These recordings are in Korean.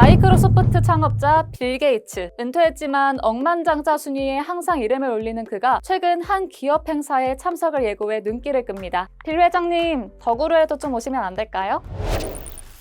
마이크로소프트 창업자 빌 게이츠. 은퇴했지만 억만장자 순위에 항상 이름을 올리는 그가 최근 한 기업 행사에 참석을 예고해 눈길을 끕니다. 빌 회장님, 덕으로에도 좀 오시면 안 될까요?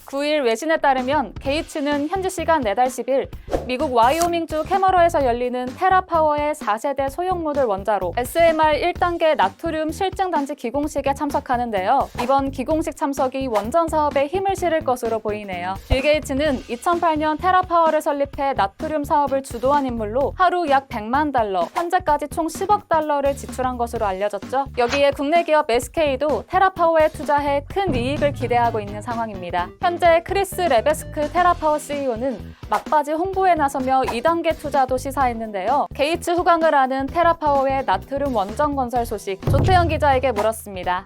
9일 외신에 따르면 게이츠는 현지 시간 4달 10일 미국 와이오밍주 캐머러에서 열리는 테라파워의 4세대 소형 모듈 원자로 SMR 1단계 나트륨 실증 단지 기공식에 참석하는데요. 이번 기공식 참석이 원전 사업에 힘을 실을 것으로 보이네요. 빌 게이츠는 2008년 테라파워를 설립해 나트륨 사업을 주도한 인물로 하루 약 100만 달러, 현재까지 총 10억 달러를 지출한 것으로 알려졌죠. 여기에 국내 기업 SK도 테라파워에 투자해 큰 이익을 기대하고 있는 상황입니다. 현재 크리스 레베스크 테라파워 CEO는 막바지 홍보에 나서며 2단계 투자도 시사했는데요. 게이츠 후광을 아는 테라파워의 나트륨 원전 건설 소식 조태영 기자에게 물었습니다.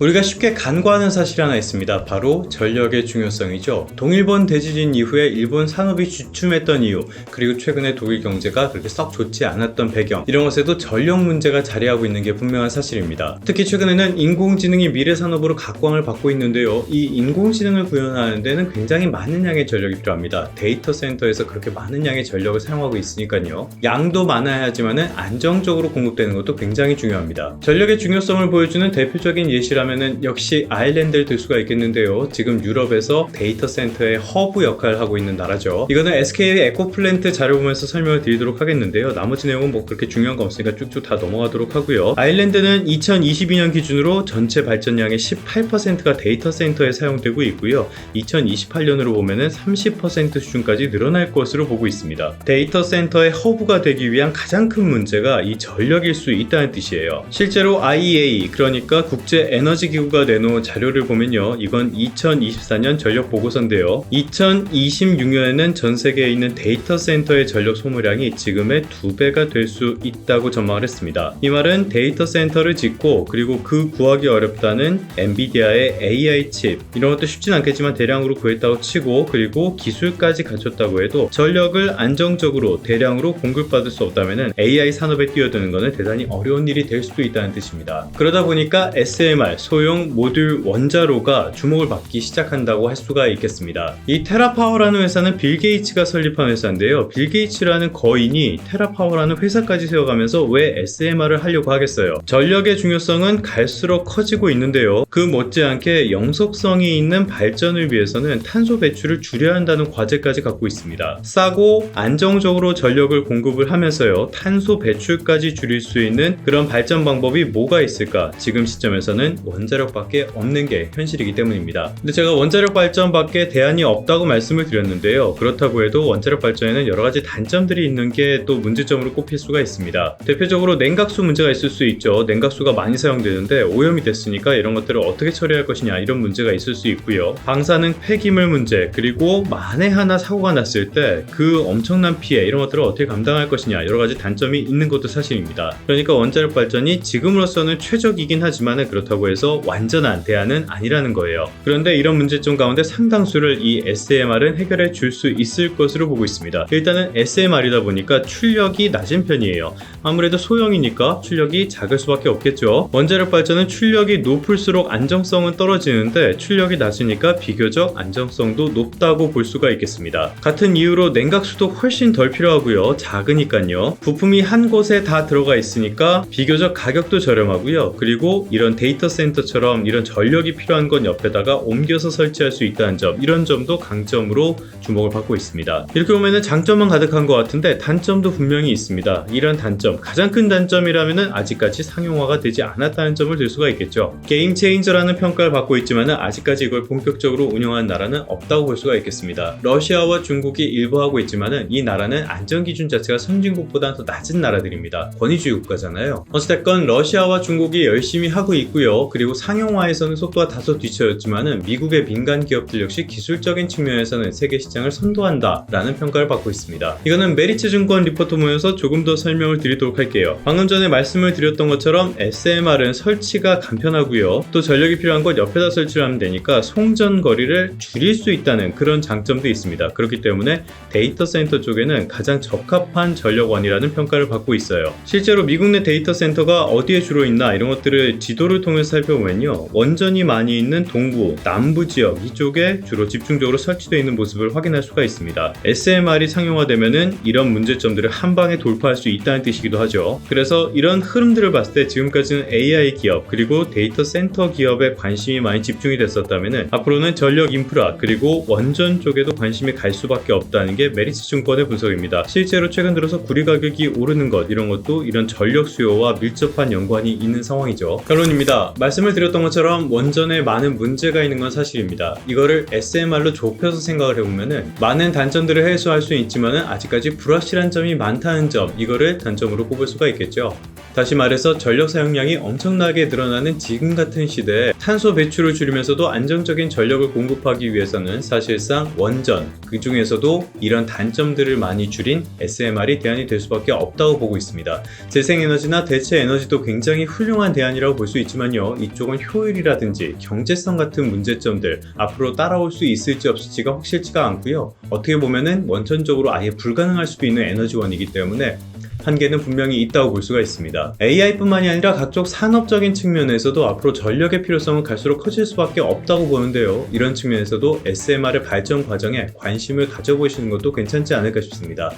우리가 쉽게 간과하는 사실이 하나 있습니다. 바로 전력의 중요성이죠. 동일본 대지진 이후에 일본 산업이 주춤했던 이유, 그리고 최근에 독일 경제가 그렇게 썩 좋지 않았던 배경, 이런 것에도 전력 문제가 자리하고 있는 게 분명한 사실입니다. 특히 최근에는 인공지능이 미래 산업으로 각광을 받고 있는데요. 이 인공지능을 구현하는 데는 굉장히 많은 양의 전력이 필요합니다. 데이터 센터에서 그렇게 많은 양의 전력을 사용하고 있으니까요. 양도 많아야 하지만은 안정적으로 공급되는 것도 굉장히 중요합니다. 전력의 중요성을 보여주는 대표적인 예시라면 은 역시 아일랜드를 들 수가 있겠는데요. 지금 유럽에서 데이터 센터의 허브 역할을 하고 있는 나라죠. 이거는 SK의 에코플랜트 자료 보면서 설명을 드리도록 하겠는데요. 나머지 내용은 뭐 그렇게 중요한 거 없으니까 쭉쭉 다 넘어가도록 하고요. 아일랜드는 2022년 기준으로 전체 발전량의 18%가 데이터 센터에 사용되고 있고요. 2028년으로 보면은 30% 수준까지 늘어날 것으로 보고 있습니다. 데이터 센터의 허브가 되기 위한 가장 큰 문제가 이 전력일 수 있다는 뜻이에요. 실제로 IEA 그러니까 국제 에너지 기구가 내놓은 자료를 보면요. 이건 2024년 전력 보고서인데요. 2026년에는 전 세계에 있는 데이터 센터의 전력 소모량이 지금의 두 배가 될 수 있다고 전망을 했습니다. 이 말은 데이터 센터를 짓고 그리고 그 구하기 어렵다는 엔비디아의 AI 칩 이런 것도 쉽진 않겠지만 대량으로 구했다고 치고 그리고 기술까지 갖췄다고 해도 전력을 안정적으로 대량으로 공급받을 수 없다면 AI 산업에 뛰어드는 것은 대단히 어려운 일이 될 수도 있다는 뜻입니다. 그러다 보니까 SMR 소형 모듈 원자로가 주목을 받기 시작한다고 할 수가 있겠습니다. 이 테라파워라는 회사는 빌 게이츠가 설립한 회사인데요. 빌 게이츠라는 거인이 테라파워라는 회사까지 세워가면서 왜 SMR을 하려고 하겠어요? 전력의 중요성은 갈수록 커지고 있는데요. 그 못지않게 영속성이 있는 발전을 위해서는 탄소 배출을 줄여야 한다는 과제까지 갖고 있습니다. 싸고 안정적으로 전력을 공급을 하면서요. 탄소 배출까지 줄일 수 있는 그런 발전 방법이 뭐가 있을까? 지금 시점에서는 원자력밖에 없는 게 현실이기 때문입니다. 근데 제가 원자력 발전밖에 대안이 없다고 말씀을 드렸는데요. 그렇다고 해도 원자력 발전에는 여러 가지 단점들이 있는 게 또 문제점으로 꼽힐 수가 있습니다. 대표적으로 냉각수 문제가 있을 수 있죠. 냉각수가 많이 사용되는데 오염이 됐으니까 이런 것들을 어떻게 처리할 것이냐 이런 문제가 있을 수 있고요. 방사능 폐기물 문제 그리고 만에 하나 사고가 났을 때 그 엄청난 피해 이런 것들을 어떻게 감당할 것이냐 여러 가지 단점이 있는 것도 사실입니다. 그러니까 원자력 발전이 지금으로서는 최적이긴 하지만 그렇다고 해서 완전한 대안은 아니라는 거예요. 그런데 이런 문제점 가운데 상당수를 이 SMR은 해결해 줄 수 있을 것으로 보고 있습니다. 일단은 SMR이다 보니까 출력이 낮은 편이에요. 아무래도 소형이니까 출력이 작을 수밖에 없겠죠. 원자력 발전은 출력이 높을수록 안정성은 떨어지는데 출력이 낮으니까 비교적 안정성도 높다고 볼 수가 있겠습니다. 같은 이유로 냉각수도 훨씬 덜 필요하고요. 작으니까요. 부품이 한 곳에 다 들어가 있으니까 비교적 가격도 저렴하고요. 그리고 이런 데이터 센터 처럼 이런 전력이 필요한 건 옆에다가 옮겨서 설치할 수 있다는 점 이런 점도 강점으로 주목을 받고 있습니다. 이렇게 보면은 장점만 가득한 것 같은데 단점도 분명히 있습니다. 이런 단점 가장 큰 단점이라면은 아직까지 상용화가 되지 않았다는 점을 들 수가 있겠죠. 게임 체인저라는 평가를 받고 있지만은 아직까지 이걸 본격적으로 운영한 나라는 없다고 볼 수가 있겠습니다. 러시아와 중국이 일부 하고 있지만은 이 나라는 안전 기준 자체가 선진국보다 더 낮은 나라들입니다. 권위주의 국가잖아요. 어찌됐건 러시아와 중국이 열심히 하고 있고요. 그리고 상용화에서는 속도가 다소 뒤처졌지만은 미국의 민간 기업들 역시 기술적인 측면에서는 세계 시장을 선도한다라는 평가를 받고 있습니다. 이거는 메리츠 증권 리포터 모여서 조금 더 설명을 드리도록 할게요. 방금 전에 말씀을 드렸던 것처럼 SMR은 설치가 간편하고요. 또 전력이 필요한 곳 옆에다 설치를 하면 되니까 송전 거리를 줄일 수 있다는 그런 장점도 있습니다. 그렇기 때문에 데이터 센터 쪽에는 가장 적합한 전력원이라는 평가를 받고 있어요. 실제로 미국 내 데이터 센터가 어디에 주로 있나 이런 것들을 지도를 통해서 살펴 보면요. 원전이 많이 있는 동부, 남부 지역 이쪽에 주로 집중적으로 설치되어 있는 모습을 확인할 수가 있습니다. SMR이 상용화되면은 이런 문제점들을 한 방에 돌파할 수 있다는 뜻이기도 하죠. 그래서 이런 흐름들을 봤을 때 지금까지는 AI 기업 그리고 데이터 센터 기업에 관심이 많이 집중이 됐었다면은 앞으로는 전력 인프라 그리고 원전 쪽에도 관심이 갈 수밖에 없다는 게 메리츠 증권의 분석입니다. 실제로 최근 들어서 구리 가격이 오르는 것 이런 것도 이런 전력 수요와 밀접한 연관이 있는 상황이죠. 결론입니다. 말씀 을 드렸던 것처럼 원전에 많은 문제가 있는 건 사실입니다. 이거를 SMR로 좁혀서 생각을 해보면은 많은 단점들을 해소할 수 있지만은 아직까지 불확실한 점이 많다는 점 이거를 단점으로 꼽을 수가 있겠죠. 다시 말해서 전력 사용량이 엄청나게 늘어나는 지금 같은 시대에 탄소 배출을 줄이면서도 안정적인 전력을 공급하기 위해서는 사실상 원전, 그 중에서도 이런 단점들을 많이 줄인 SMR이 대안이 될 수밖에 없다고 보고 있습니다. 재생에너지나 대체 에너지도 굉장히 훌륭한 대안이라고 볼 수 있지만요. 이쪽은 효율이라든지 경제성 같은 문제점들 앞으로 따라올 수 있을지 없을지가 확실치가 않고요. 어떻게 보면은 원천적으로 아예 불가능할 수도 있는 에너지원이기 때문에 한계는 분명히 있다고 볼 수가 있습니다. AI뿐만이 아니라 각종 산업적인 측면에서도 앞으로 전력의 필요성은 갈수록 커질 수밖에 없다고 보는데요. 이런 측면에서도 SMR의 발전 과정에 관심을 가져보시는 것도 괜찮지 않을까 싶습니다.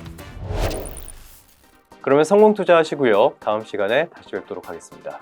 그러면 성공 투자하시고요. 다음 시간에 다시 뵙도록 하겠습니다.